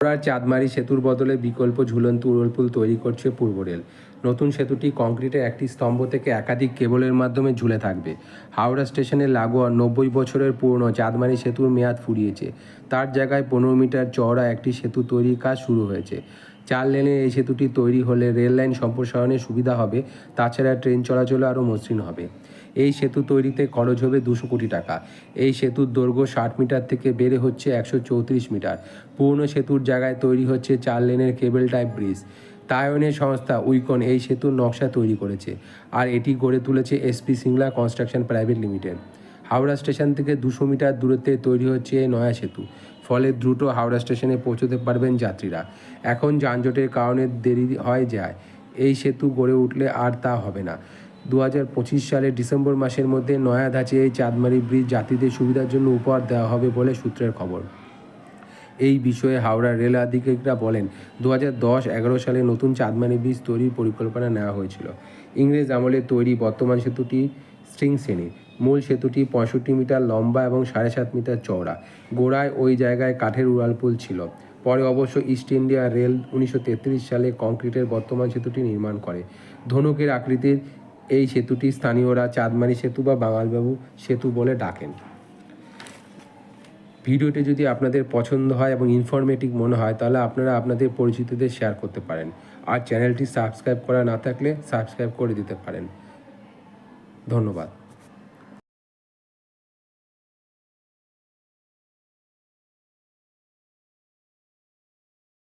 হাওড়ার চাঁদমারি সেতুর বদলে বিকল্প ঝুলন্ত উড়লপুল তৈরি করছে পূর্ব রেল। নতুন সেতুটি কংক্রিটের একটি স্তম্ভ থেকে একাধিক কেবলের মাধ্যমে ঝুলে থাকবে। হাওড়া স্টেশনের লাগোয়া নব্বই বছরের পুরনো চাঁদমারি সেতুর মেয়াদ ফুরিয়েছে। তার জায়গায় পনেরো মিটার চওড়া একটি সেতু তৈরির কাজ শুরু হয়েছে। চার লেনের এই সেতুটি তৈরি হলে রেল লাইন সম্প্রসারণে সুবিধা হবে, তাছাড়া ট্রেন চলাচলে আরও মসৃণ হবে। এই সেতু তৈরিতে খরচ হবে দুশো কোটি টাকা। এই সেতুর দৈর্ঘ্য ষাট মিটার থেকে বেড়ে হচ্ছে একশো চৌত্রিশ মিটার। পুরনো সেতুর জায়গায় তৈরি হচ্ছে চার লেনের কেবল টাইপ ব্রিজ। তায়নের সংস্থা উইকন এই সেতুর নকশা তৈরি করেছে আর এটি গড়ে তুলেছে SP Singla construction private limited. Howrah station থেকে দুশো মিটার দূরত্বে তৈরি হচ্ছে এই নয়া সেতু। ফলে দ্রুত হাওড়া স্টেশনে পৌঁছতে পারবেন যাত্রীরা। এখন যানজটের কারণে দেরি হয় যায়। এই সেতু গড়ে উঠলে আর তা হবে না। দু হাজার পঁচিশ সালের ডিসেম্বর মাসের মধ্যে নয়া ধাঁচে এই চাঁদমারি ব্রিজ যাত্রীদের সুবিধার জন্য উপহার দেওয়া হবে বলে সূত্রের খবর। এই বিষয়ে হাওড়া রেল আধিকারিকরা বলেন দু হাজার দশ এগারো সালে নতুন চাঁদমারি ব্রিজ তৈরির পরিকল্পনা নেওয়া হয়েছিল। ইংরেজ আমলে তৈরি বর্তমান সেতুটি স্ট্রিং শ্রেণির মূল সেতুটি পঁয়ষট্টি মিটার লম্বা এবং সাড়ে সাত মিটার চওড়া। গোড়ায় ওই জায়গায় কাঠের উড়ালপুল ছিল। পরে অবশ্য ইস্ট ইন্ডিয়া রেল উনিশশো তেত্রিশ সালে কংক্রিটের বর্তমান সেতুটি নির্মাণ করে। ধনুকের আকৃতির এই সেতুটি স্থানীয়রা চাঁদমারি সেতু বা বাঙালবাবু সেতু বলে ডাকেন। ভিডিওটি যদি আপনাদের পছন্দ হয় এবং ইনফরমেটিভ মনে হয়, তাহলে আপনারা আপনাদের পরিচিতদের শেয়ার করতে পারেন। আর চ্যানেলটি সাবস্ক্রাইব করা না থাকলে সাবস্ক্রাইব করে দিতে পারেন। ধন্যবাদ।